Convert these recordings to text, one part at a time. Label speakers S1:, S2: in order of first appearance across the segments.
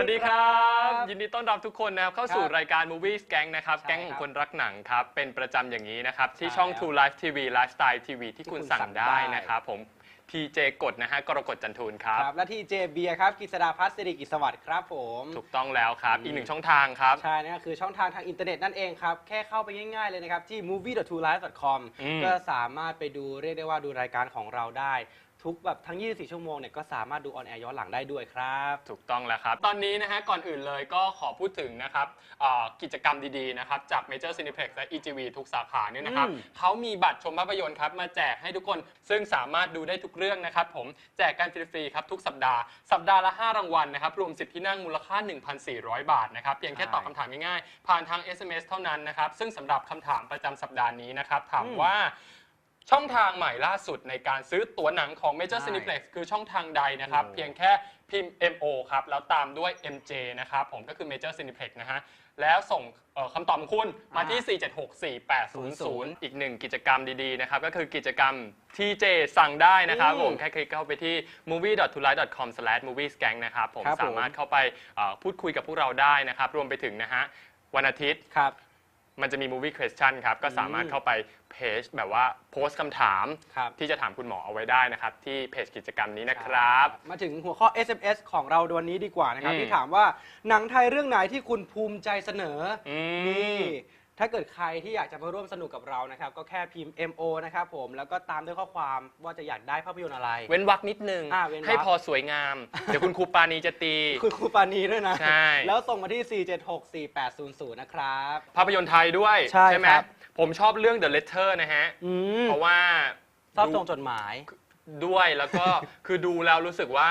S1: สวัสดีครับ ยินดีต้อนรับทุกคนนะครับเข้าสู่
S2: ครับ
S1: รายการ Movies Gang นะครับ
S2: ใช่
S1: แก๊งของคนรักหนังครับ เป็นประจำอย่างนี้นะครับ ที่
S2: ใช่
S1: ช่อง
S2: แล้ว
S1: True Life TV Lifestyle TV ที่
S2: ที่
S1: คุณ
S2: คุณ
S1: สั่ง
S2: สั่ง
S1: ได้
S2: ได้
S1: นะครับผม PJ กดนะฮะกรกฎจันทูลครับ
S2: ครับ และที่เจเบียร์ครับกฤษดาพัฒน์สิริกิจสวัสดิ์ครับผม
S1: ถูกต้องแล้วครับ
S2: อืม
S1: อีกหนึ่งช่องทางครับ
S2: ใช่นั่นก็คือช่องทางทางอินเทอร์เน็ตนั่น eng ครับ แค่เข้าไปง่ายๆเลยนะครับ ที่ movie.tolife.com
S1: อืม
S2: ก็สามารถไปดูเรียกได้ว่าดูรายการของเราได้ ทุกแบบทั้ง 24 ชั่วโมงเนี่ยก็สามารถดูออนแอร์ย้อนหลังได้ด้วยครับ
S1: ถูกต้องแล้วครับ ตอนนี้นะฮะก่อนอื่นเลยก็ขอพูดถึงนะครับเอ่อกิจกรรมดีๆนะครับจาก Major Cineplex และ EGV ทุกสาขาเนี่ยนะครับ
S2: อืม
S1: เขามีบัตรชมภาพยนตร์ครับมาแจกให้ทุกคนซึ่งสามารถดูได้ทุกเรื่องนะครับผมแจกกันฟรีๆครับทุกสัปดาห์สัปดาห์ละ 5 รางวัลนะครับรวม 10 ที่นั่งมูลค่า 1,400 บาทนะครับเพียงแค่ตอบคำถามง่ายๆผ่านทาง SMS เท่านั้นนะครับซึ่งสำหรับคำถามประจำสัปดาห์นี้นะครับถาม
S2: อืม
S1: ว่า ช่องทางใหม่ล่าสุดในการซื้อตั๋วหนังของ Major
S2: ใช่
S1: Cineplex คือช่องทางใดนะครับ
S2: โอ้
S1: เพียงแค่พิมพ์ MO ครับ แล้วตามด้วย MJ นะครับ ผมก็คือ Major Cineplex นะฮะ แล้วส่งเอ่อคำตอบของคุณมาที่ 4764800 อีกหนึ่งกิจกรรมดีๆ นะครับ ก็คือกิจกรรม TJ สั่งได้นะครับ
S2: อืม
S1: ผม แค่คลิกเข้าไปที่ movie.tulight.com/moviesgang นะครับผม
S2: ครับผม
S1: สามารถเข้าไปเอ่อพูดคุยกับพวกเราได้นะครับ รวมไปถึงนะฮะวันอาทิตย์
S2: ครับ
S1: มันจะมี movie question ครับ ก็สามารถเข้าไปเพจแบบว่าโพสต์คำถาม
S2: ครับ
S1: ที่จะถามคุณหมอเอาไว้ได้นะครับ ที่เพจกิจกรรมนี้นะครับ
S2: มาถึงหัวข้อ SMS ของเราวันนี้ดีกว่านะครับ
S1: อืม
S2: ที่ถามว่าหนังไทยเรื่องไหนที่คุณภูมิใจเสนออ
S1: อืม
S2: นี่ ถ้าเกิดใครที่อยากจะมาร่วมสนุกกับเรานะครับ ก็แค่พิมพ์ MO นะครับผม แล้วก็ตามด้วยข้อความว่าจะอยากได้ภาพยนตร์อะไร
S1: เว้นวักนิดนึง
S2: อ่าเว้นวรรค
S1: ให้พอสวยงาม เดี๋ยวคุณครูปานีจะตี
S2: คุณครูปานีด้วยนะ
S1: ใช่
S2: แล้วส่งมาที่ 4764800 นะครับ
S1: ภาพยนตร์ไทยด้วย
S2: ใช่
S1: ไหม
S2: ครับ
S1: ผมชอบเรื่อง The Letter นะฮะ
S2: อืม
S1: เพราะว่า
S2: ชอบตรงจดหมาย
S1: ด้วยแล้วก็ คือดูแล้วรู้สึกว่า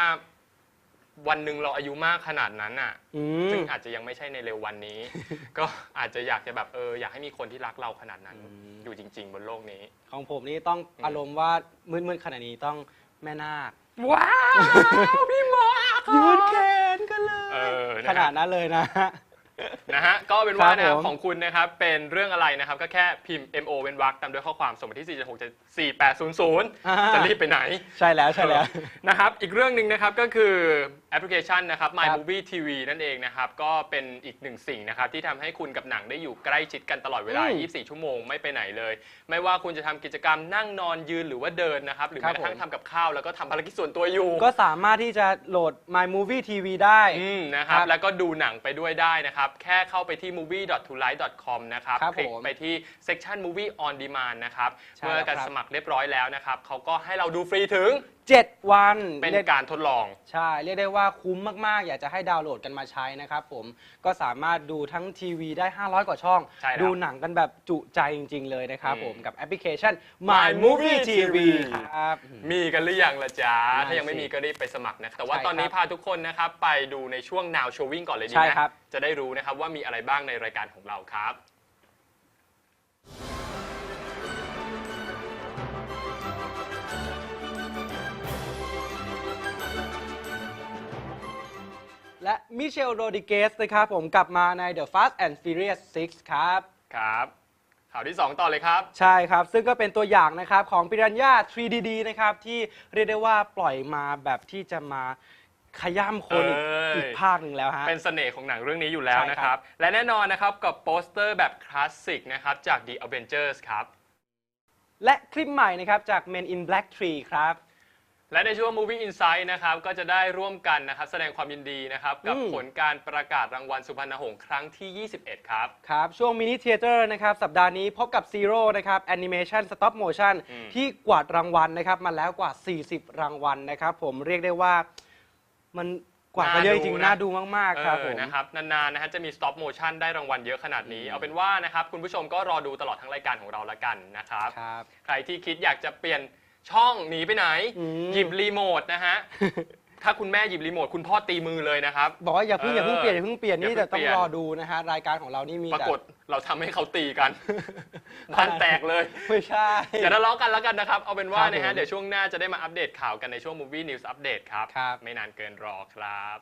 S1: วันหนึ่งเราอายุมากขนาดนั้นอะ
S2: อื
S1: ซึ่
S2: ม
S1: งอาจจะยังไม่ใช่ในเร็ววันนี้ ก็อาจจะอยากจะแบบเอออยากให้มีคนที่รักเราขนาดนั้น
S2: อืม
S1: อยู่จริง ๆ บนโลกนี้
S2: ของผมนี่ต้อง
S1: อืม
S2: อารมณ์ว่ามืดๆขนาดนี้ต้องแม่นาค
S1: ว้าว พี่หมอ
S2: ยืนแขนกันเล
S1: เอยอ
S2: ขนาดนั้นเลยนะ
S1: นะฮะก็เป็นว่า
S2: ครับ
S1: นะครับ
S2: ผม
S1: ของคุณนะครับเป็นเรื่องอะไรนะครับ ก็แค่พิมพ์ MO เว้นวรรคตามด้วยข้อความส่งมาที่ 4 6 4 8 0
S2: อ่า
S1: 0จะรีบไปไหน
S2: ใช่แล้วใช่แล้ว
S1: นะครับอีกเรื่องหนึ่งนะครับก็คือแอปพลิเคชันนะครับ My
S2: ครับ
S1: Movie TV นั่นเองนะครับก็เป็นอีกหนึ่งสิ่งนะครับที่ทำให้คุณกับหนังได้อยู่ใกล้ชิดกันตลอดเวลา
S2: อืม
S1: 24 ชั่วโมงไม่ไปไหนเลย ไม่ว่าคุณจะทำกิจกรรมนั่งนอนยืนหรือว่าเดินนะครับหรือ
S2: ครับ
S1: แม้กระทั่ง
S2: ผม
S1: ทำกับข้าวแล้วก็ทำภารกิจส่วนตัวอยู่
S2: ก็สามารถที่จะโหลด My Movie TV ได้
S1: อืมนะครับ
S2: ครับ
S1: แล้วก็ดูหนังไปด้วยได้นะครับแค่เข้าไปที่ movie.tolight.com นะครับ
S2: ครับ
S1: คลิก
S2: ผม
S1: ไปที่ section movie on demand นะครับ
S2: ใช่
S1: เมื่อ
S2: แล้ว
S1: การ
S2: ครับ
S1: สมัครเรียบร้อยแล้วนะครับเขาก็ให้เราดูฟรีถึง
S2: 7 วัน
S1: เป็น
S2: เรียก
S1: การทดลอง
S2: ใช่ เรียกได้ว่าคุ้มมากๆ อยากจะให้ดาวน์โหลดกันมาใช้นะครับผมก็สามารถดูทั้งทีวีได้ 500 กว่าช่อง
S1: ใช่แล้ว
S2: ดูหนังกันแบบจุใจจริง ๆ เลยนะครับ
S1: อืม
S2: ผมกับแอปพลิเคชัน
S1: My
S2: My
S1: Movie
S2: Movie TV
S1: TV
S2: ครับ
S1: มีกันหรือยังละจ๊ะ
S2: นั่น
S1: ถ้ายังไม่
S2: สิ
S1: มีก็รีบไปสมัครนะครับ แต่ว่า
S2: ใช่
S1: ตอนนี้
S2: ครับ
S1: พาทุกคนนะครับ ไปดูในช่วง Now Showing ก่อนเลยดี
S2: ใช่
S1: ไหม
S2: ครับ
S1: จะได้รู้นะครับว่ามีอะไรบ้างในรายการของเราครับ
S2: มิเชลโรดิเกสนะครับผมกลับมาใน The Fast and Furious 6 ครับ
S1: ครับ ข่าวที่ 2 ต่อเลยครับ
S2: ใช่ครับ ซึ่งก็เป็นตัวอย่างนะครับของปิรันย่า 3DD นะครับ ที่เรียกได้ว่าปล่อยมาแบบที่จะมาขย้ำคนอีก
S1: เอ้ย
S2: อีกภาคหนึ่งแล้วฮะ
S1: เป็นเสน่ห์ของหนังเรื่องนี้อยู่แล้ว
S2: ใช่ครับ
S1: นะครับและแน่นอนนะครับกับโปสเตอร์แบบคลาสสิกนะครับจาก The Avengers ครับ
S2: และคลิปใหม่นะครับจาก Men in Black 3 ครับ
S1: และในช่วง Movie Insight นะครับก็จะได้ร่วมกันนะครับแสดงความยินดีนะครับกับ
S2: อืม
S1: ผลการประกาศรางวัลสุพรรณหงส์ครั้งที่ 21 ครับ
S2: ครับ ช่วงมินิเทเตอร์นะครับ สัปดาห์นี้พบกับ Zero นะครับแอนิเมชันสต็อปโมชั่น
S1: อืม
S2: ที่กวาดรางวัลนะครับมาแล้วกว่า 40 รางวัลนะครับ ผมเรียกได้ว่ามันกวาดมาเยอะจริงๆน่าดูมาก ๆ ครับ
S1: เอ
S2: ผ
S1: อ
S2: ม
S1: นะครับนานๆนะฮะจะมี stop motion ได้รางวัลเยอะขนาดนี้ เอาเป็นว่านะครับคุณผู้ชมก็รอดูตลอดทั้งรายการของเราละกันนะครับ
S2: ครับ
S1: ใครที่คิดอยากจะเปลี่ยน ช่องหนีไปไหน
S2: อืม
S1: หยิบรีโมทนะฮะ ถ้าคุณแม่หยิบรีโมทคุณพ่อตีมือเลยนะครับ
S2: บอกว่าอย่าเพิ่งอย่าเพิ่งเปลี่ยนอย่าเพิ่งเปลี่ยน
S1: อย่า
S2: นี่
S1: เพิ่
S2: แต่
S1: ง
S2: ต้อง
S1: เปลี่ยน
S2: รอดูนะฮะรายการของเรานี่มี
S1: ปรา
S2: แต่
S1: กฏเราทำให้เขาตีกันบ้านแตกเลย
S2: ไม่ใช่
S1: อย่าทะเลาะกันแล้วกันนะครับ เอาเป็นว่า
S2: ครับ
S1: นะฮะ
S2: ผม
S1: เดี๋ยวช่วงหน้าจะได้มาอัปเดตข่าวกันในช่วง Movie News Update ครับ
S2: ครับ
S1: ไม่นานเกินรอครับ